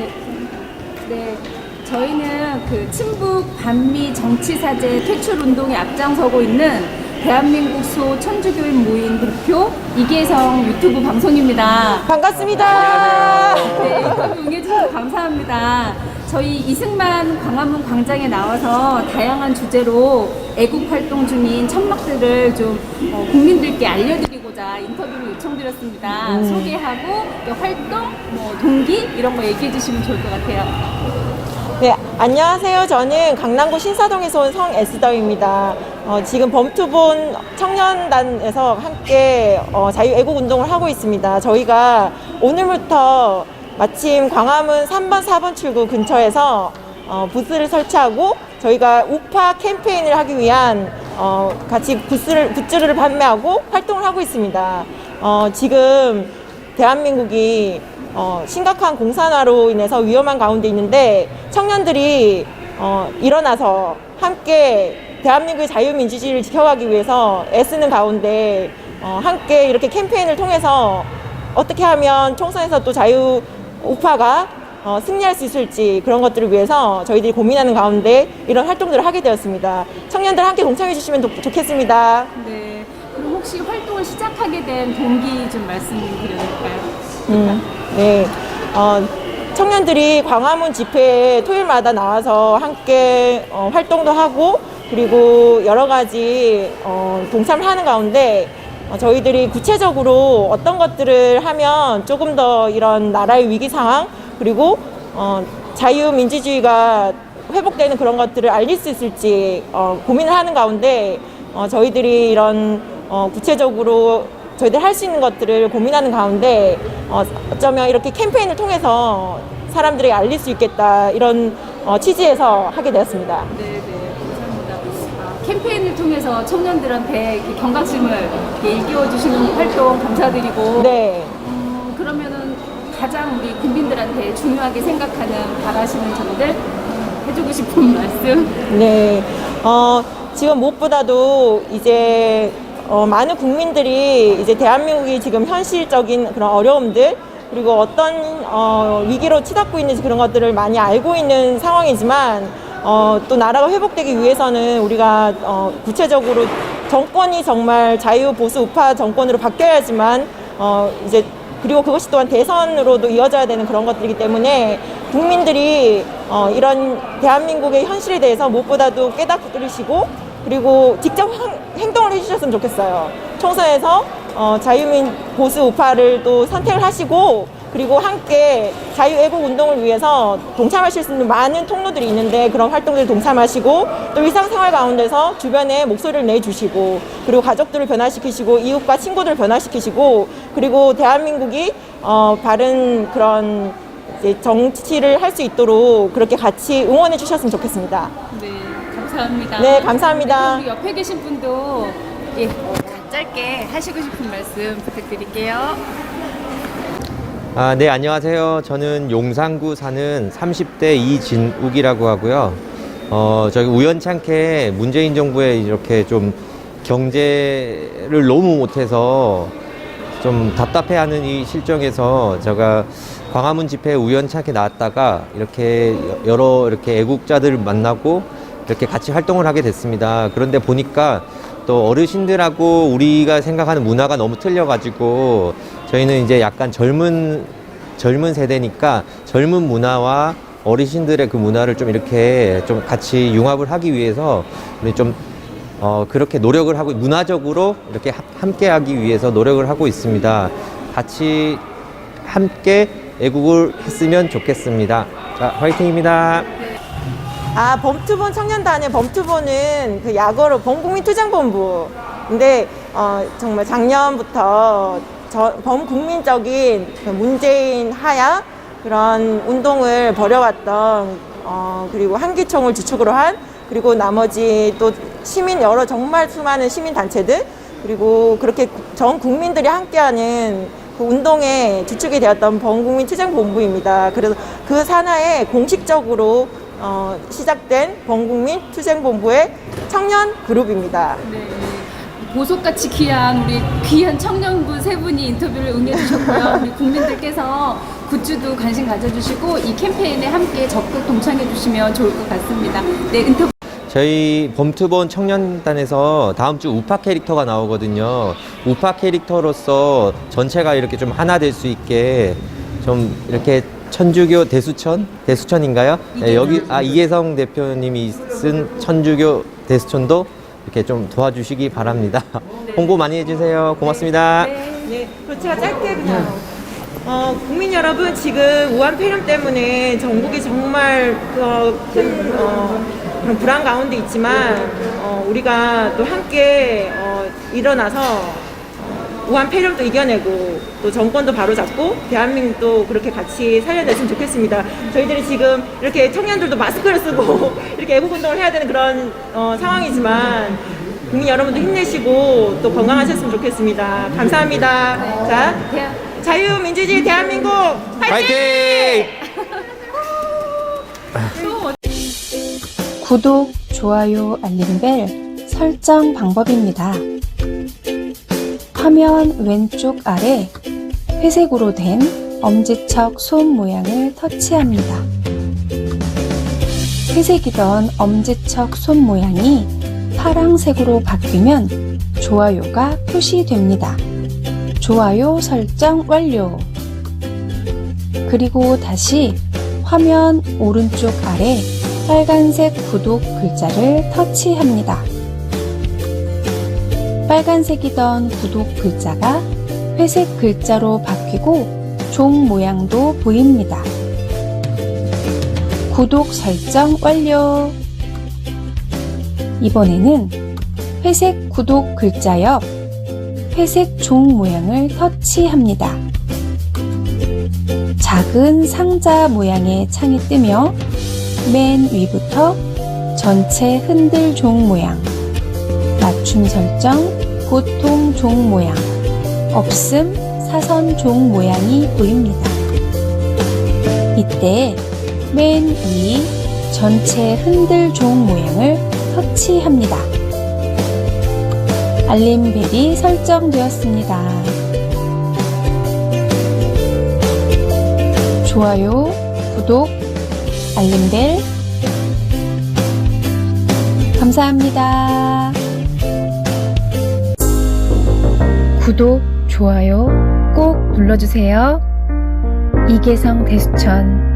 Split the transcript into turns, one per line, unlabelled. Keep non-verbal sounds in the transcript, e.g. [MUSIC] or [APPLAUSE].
네. 네. 저희는 그 친북 반미 정치사제 퇴출 운동에 앞장서고 있는 대한민국 소 천주교인 모임 대표 이계성 유튜브 방송입니다.
반갑습니다.
네, 인터뷰 응해주셔서 감사합니다. 저희 이승만 광화문 광장에 나와서 다양한 주제로 애국 활동 중인 천막들을 좀 어, 국민들께 알려드리고 자 인터뷰를 요청드렸습니다. 소개하고 또 활동, 뭐 동기 이런 거 얘기해 주시면 좋을 것 같아요.
네, 안녕하세요. 저는 강남구 신사동에서 온 성에스더입니다. 어, 지금 범투본 청년단에서 함께 어, 자유애국 운동을 하고 있습니다. 저희가 오늘부터 마침 광화문 3번, 4번 출구 근처에서 어, 부스를 설치하고 저희가 우파 캠페인을 하기 위한 어, 같이 부스를, 굿즈를 판매하고 활동을 하고 있습니다. 어, 지금 대한민국이 어, 심각한 공산화로 인해서 위험한 가운데 있는데 청년들이 어, 일어나서 함께 대한민국의 자유민주주의를 지켜가기 위해서 애쓰는 가운데 어, 함께 이렇게 캠페인을 통해서 어떻게 하면 총선에서 또 자유 우파가 어, 승리할 수 있을지 그런 것들을 위해서 저희들이 고민하는 가운데 이런 활동들을 하게 되었습니다. 청년들 함께 동참해 주시면 좋- 좋겠습니다.
네. 그럼 혹시 활동을 시작하게 된 동기 좀 말씀드려볼까요?
음, 네. 어, 청년들이 광화문 집회에 토요일마다 나와서 함께 어, 활동도 하고 그리고 여러 가지 어, 동참을 하는 가운데 어, 저희들이 구체적으로 어떤 것들을 하면 조금 더 이런 나라의 위기 상황 그리고 어, 자유민주주의가 회복되는 그런 것들을 알릴 수 있을지 어, 고민을 하는 가운데 어, 저희들이 이런 어, 구체적으로 저희들 할 수 있는 것들을 고민하는 가운데 어, 어쩌면 이렇게 캠페인을 통해서 사람들에게 알릴 수 있겠다 이런 어, 취지에서 하게 되었습니다.
네, 네, 감사합니다. 아, 캠페인을 통해서 청년들한테 경각심을 일깨워 주시는 활동 감사드리고,
네.
가장 우리 국민들한테 중요하게 생각하는 바라시는 점들 해주고 싶은 [LAUGHS] 말씀.
네. 어, 지금 무엇보다도 이제 어, 많은 국민들이 이제 대한민국이 지금 현실적인 그런 어려움들 그리고 어떤 어, 위기로 치닫고 있는지 그런 것들을 많이 알고 있는 상황이지만 어, 또 나라가 회복되기 위해서는 우리가 어, 구체적으로 정권이 정말 자유 보수 우파 정권으로 바뀌어야지만 어, 이제 그리고 그것이 또한 대선으로도 이어져야 되는 그런 것들이기 때문에 국민들이 어, 이런 대한민국의 현실에 대해서 무엇보다도 깨닫으시고 그리고 직접 행- 행동을 해주셨으면 좋겠어요. 총선에서 어, 자유민 보수 우파를 또 선택을 하시고 그리고 함께 자유애국 운동을 위해서 동참하실 수 있는 많은 통로들이 있는데 그런 활동들에 동참하시고 또 일상생활 가운데서 주변에 목소리를 내주시고 그리고 가족들을 변화시키시고 이웃과 친구들을 변화시키시고 그리고 대한민국이 어, 바른 그런 이제 정치를 할 수 있도록 그렇게 같이 응원해 주셨으면 좋겠습니다.
네, 감사합니다.
네, 감사합니다.
우리 옆에 계신 분도 예, 짧게 하시고 싶은 말씀 부탁드릴게요.
아, 네, 안녕하세요. 저는 용산구 사는 30대 이진욱이라고 하고요. 어, 저기 우연찮게 문재인 정부에 이렇게 좀 경제를 너무 못해서 좀 답답해하는 이 실정에서 제가 광화문 집회에 우연찮게 나왔다가 이렇게 여러 이렇게 애국자들을 만나고 이렇게 같이 활동을 하게 됐습니다. 그런데 보니까 또 어르신들하고 우리가 생각하는 문화가 너무 틀려가지고 저희는 이제 약간 젊은 젊은 세대니까 젊은 문화와 어르신들의 그 문화를 좀 이렇게 좀 같이 융합을 하기 위해서 우리 좀 어, 그렇게 노력을 하고 문화적으로 이렇게 하- 함께 하기 위해서 노력을 하고 있습니다. 같이 함께 애국을 했으면 좋겠습니다. 자, 화이팅입니다.
아, 범투본 청년단의 범투본은 그 약어로 범국민 투쟁본부. 근데 어, 정말 작년부터 저, 범국민적인 그 문재인 하야 그런 운동을 벌여왔던 어, 그리고 한기총을 주축으로 한 그리고 나머지 또 시민 여러 정말 수많은 시민 단체들 그리고 그렇게 전 국민들이 함께하는 그 운동의 주축이 되었던 범국민 투쟁 본부입니다. 그래서 그 산하에 공식적으로 어, 시작된 범국민 투쟁 본부의 청년 그룹입니다.
네. 보석같이 귀한 우리 귀한 청년분 세 분이 인터뷰를 응해주셨고요. 우리 국민들께서 굿즈도 관심 가져주시고 이 캠페인에 함께 적극 동참해 주시면 좋을 것 같습니다. 네, 인터뷰
저희 범투본 청년단에서 다음 주 우파 캐릭터가 나오거든요. 우파 캐릭터로서 전체가 이렇게 좀 하나 될 수 있게 좀 이렇게 천주교 대수천 대수천인가요? 네, 여기 아 이계성 대표님이 쓴 천주교 대수천도 이렇게 좀 도와주시기 바랍니다. [LAUGHS] 홍보 많이 해주세요. 고맙습니다.
네, 그럼 제가 짧게 그냥. 어, 국민 여러분, 지금 우한 폐렴 때문에 전국이 정말 어, 큰 어, 그런 불안 가운데 있지만 어, 우리가 또 함께 어, 일어나서 어, 우한 폐렴도 이겨내고 또 정권도 바로잡고 대한민국도 그렇게 같이 살려냈으면 좋겠습니다. 저희들이 지금 이렇게 청년들도 마스크를 쓰고 [LAUGHS] 이렇게 애국 운동을 해야 되는 그런 어, 상황이지만 국민 여러분도 힘내시고 또 건강하셨으면 좋겠습니다. 감사합니다. 자, 자유민주주의 대한민국!
파이팅!
구독, 좋아요, 알림 벨 설정 방법입니다. 화면 왼쪽 아래 회색으로 된 엄지척 손 모양을 터치합니다. 회색이던 엄지척 손 모양이 파랑색으로 바뀌면 좋아요가 표시됩니다. 좋아요 설정 완료. 그리고 다시 화면 오른쪽 아래 빨간색 구독 글자를 터치합니다. 빨간색이던 구독 글자가 회색 글자로 바뀌고 종 모양도 보입니다. 구독 설정 완료. 이번에는 회색 구독 글자 옆 회색 종 모양을 터치합니다. 작은 상자 모양의 창이 뜨며 맨 위부터 전체 흔들 종 모양, 맞춤 설정, 보통 종 모양, 없음 사선 종 모양이 보입니다. 이때 맨 위 전체 흔들 종 모양을 터치합니다. 알림벨이 설정되었습니다. 좋아요, 구독, 알림벨 감사합니다. 구독, 좋아요 꼭 눌러주세요. 이계성 대수천